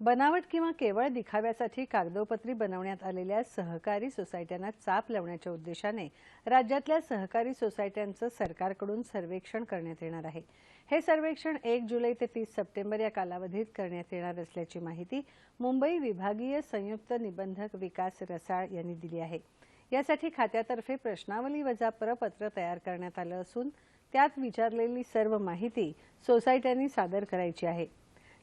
बनावट किंवा केवळ दिखाव्यासाठी कागदोपत्री बनवण्यात आलेल्या सहकारी सोसायट्यांना चाप लावण्याच्या उद्देशाने राज्यातल्या सहकारी सोसायट्यांचं सरकारकडून सर्वेक्षण करण्यात येणार आहे. हे सर्वेक्षण एक जुलै ते तीस सप्टेंबर या कालावधीत करण्यात येणार असल्याची माहिती मुंबई विभागीय संयुक्त निबंधक विकास रसाळ यांनी दिली आहे. यासाठी खात्यातर्फे प्रश्नावली वजा प्रपत्र तयार करण्यात आलं असून त्यात विचारलेली सर्व माहिती सोसायट्यांनी सादर करायची आहे.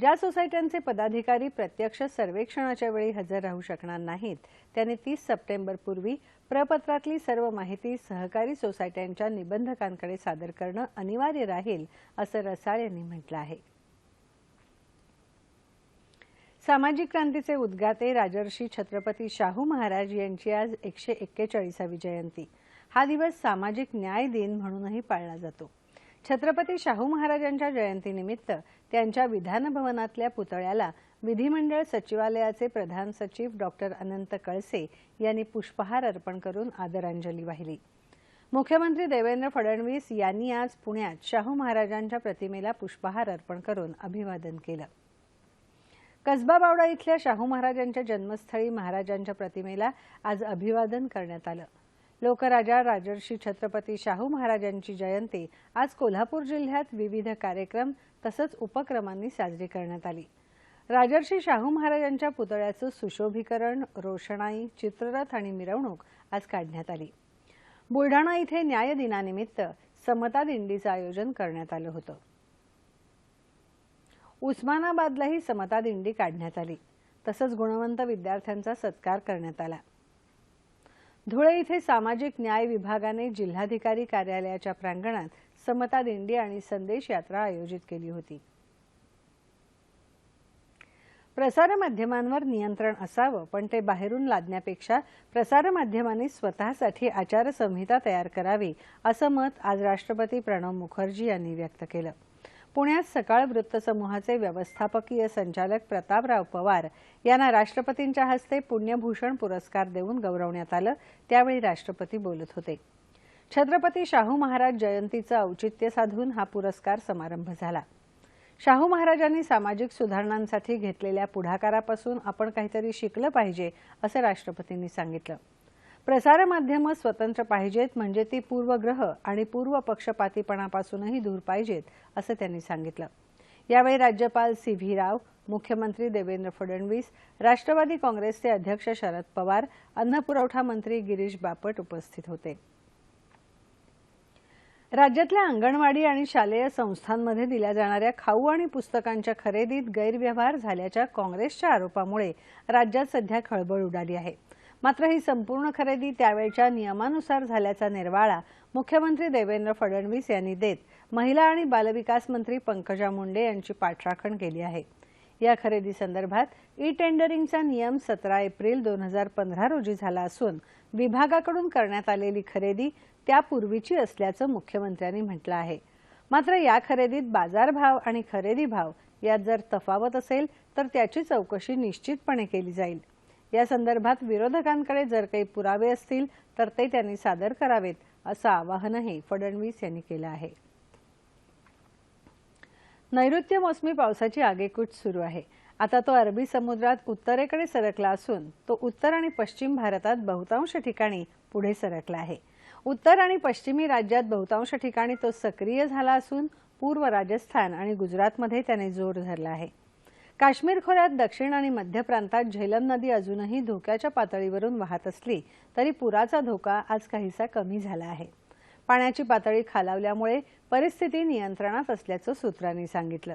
ज्या सोसायट्यांचे पदाधिकारी प्रत्यक्ष सर्वेक्षणाच्या वेळी हजर राहू शकणार नाहीत त्यांनी तीस सप्टेंबरपूर्वी प्रपत्रातली सर्व माहिती सहकारी सोसायट्यांच्या निबंधकांकडे सादर करणं अनिवार्य राहील असं रसाळ यांनी म्हटलं आहे. सामाजिक क्रांतीचे उद्गाते राजर्षी छत्रपती शाहू महाराज यांची आज एकशे एक्केचाळीसावी जयंती. हा दिवस सामाजिक न्याय दिन म्हणूनही पाळला जातो. छत्रपती शाहू महाराजांच्या जयंतीनिमित्त त्यांच्या विधानभवनातल्या पुतळ्याला विधिमंडळ सचिवालयाचे प्रधान सचिव डॉक्टर अनंत कळसे यांनी पुष्पहार अर्पण करून आदरांजली वाहिली. मुख्यमंत्री देवेंद्र फडणवीस यांनी आज पुण्यात शाहू महाराजांच्या प्रतिमेला पुष्पहार अर्पण करून अभिवादन केलं. कसबा बावडा इथल्या शाहू महाराजांच्या जन्मस्थळी महाराजांच्या प्रतिमेला आज अभिवादन करण्यात आलं. लोकराजा राजर्षी छत्रपती शाहू महाराजांची जयंती आज कोल्हापूर जिल्ह्यात विविध कार्यक्रम तसंच उपक्रमांनी साजरी करण्यात आली. राजर्षी शाहू महाराजांच्या पुतळ्याचं सुशोभीकरण रोषणाई चित्ररथ आणि मिरवणूक आज काढण्यात आली. बुलढाणा इथे न्याय दिनानिमित्त समता दिंडीचं आयोजन करण्यात आलं होतं. उस्मानाबादलाही समता दिंडी काढण्यात आली. तसंच गुणवंत विद्यार्थ्यांचा सत्कार करण्यात आला. धुळे इथे सामाजिक न्याय विभागाने जिल्हाधिकारी कार्यालयाच्या प्रांगणात समता दिंडी आणि संदेश यात्रा आयोजित केली होती. प्रसारमाध्यमांवर नियंत्रण असावं पण ते बाहेरून लादण्यापेक्षा प्रसारमाध्यमांनी स्वतःसाठी आचारसंहिता तयार करावी असं मत आज राष्ट्रपती प्रणव मुखर्जी यांनी व्यक्त केलं. पुण्यात सकाळ वृत्तसमूहाचे व्यवस्थापकीय संचालक प्रतापराव पवार यांना राष्ट्रपतींच्या हस्ते पुण्यभूषण पुरस्कार देऊन गौरवण्यात आलं. त्यावेळी राष्ट्रपती बोलत होते. छत्रपती शाहू महाराज जयंतीचं औचित्य साधून हा पुरस्कार समारंभ झाला. शाहू महाराजांनी सामाजिक सुधारणांसाठी घेतलेल्या पुढाकारापासून आपण काहीतरी शिकलं पाहिजे असं राष्ट्रपतींनी सांगितलं. प्रसारमाध्यमं स्वतंत्र पाहिजेत म्हणजे ती पूर्वग्रह आणि पूर्व पक्षपातीपणापासूनही दूर पाहिजेत असं त्यांनी सांगितलं. यावेळी राज्यपाल सी व्ही राव मुख्यमंत्री देवेंद्र फडणवीस राष्ट्रवादी काँग्रेसचे अध्यक्ष शरद पवार अन्न पुरवठा मंत्री गिरीश बापट उपस्थित होते. राज्यातल्या अंगणवाडी आणि शालेय संस्थांमध्ये दिल्या जाणाऱ्या खाऊ आणि पुस्तकांच्या खरेदीत गैरव्यवहार झाल्याच्या काँग्रेसच्या आरोपामुळे राज्यात सध्या खळबळ उडाली आहे. मात्र ही संपूर्ण खरेदी त्यावेळच्या नियमानुसार झाल्याचा निर्वाळा मुख्यमंत्री देवेंद्र फडणवीस यांनी देत महिला आणि बालविकास मंत्री पंकजा मुंडे यांची पाठराखण केली आहे. या खरेदी संदर्भात ई टेंडरिंगचा नियम सतरा एप्रिल दोन हजार पंधरा रोजी झाला असून विभागाकडून करण्यात आलेली खरेदी त्यापूर्वीची असल्याचं मुख्यमंत्र्यांनी म्हटलं आहे. मात्र या खरेदीत बाजारभाव आणि खरेदी भाव यात जर तफावत असेल तर त्याची चौकशी निश्चितपणे केली जाईल. या संदर्भात विरोधकांकडे जर काही पुरावे असतील तर ते त्यांनी सादर करावेत असं आवाहनही फडणवीस यांनी केलं आहे. नैऋत्य मोसमी पावसाची आगेकूच सुरू आहे. आता तो अरबी समुद्रात उत्तरेकडे सरकला असून तो उत्तर आणि पश्चिम भारतात बहुतांश ठिकाणी पुढे सरकला आहे. उत्तर आणि पश्चिमी राज्यात बहुतांश ठिकाणी तो सक्रिय झाला असून पूर्व राजस्थान आणि गुजरातमध्ये त्याने जोर धरला आहे. काश्मीर खोऱ्यात दक्षिण आणि मध्य प्रांतात झेलम नदी अजूनही धोक्याच्या पातळीवरून वाहत असली तरी पुराचा धोका आज काहीसा कमी झाला आहे. पाण्याची पातळी खालावल्यामुळे परिस्थिती नियंत्रणात असल्याचं सूत्रांनी सांगितलं.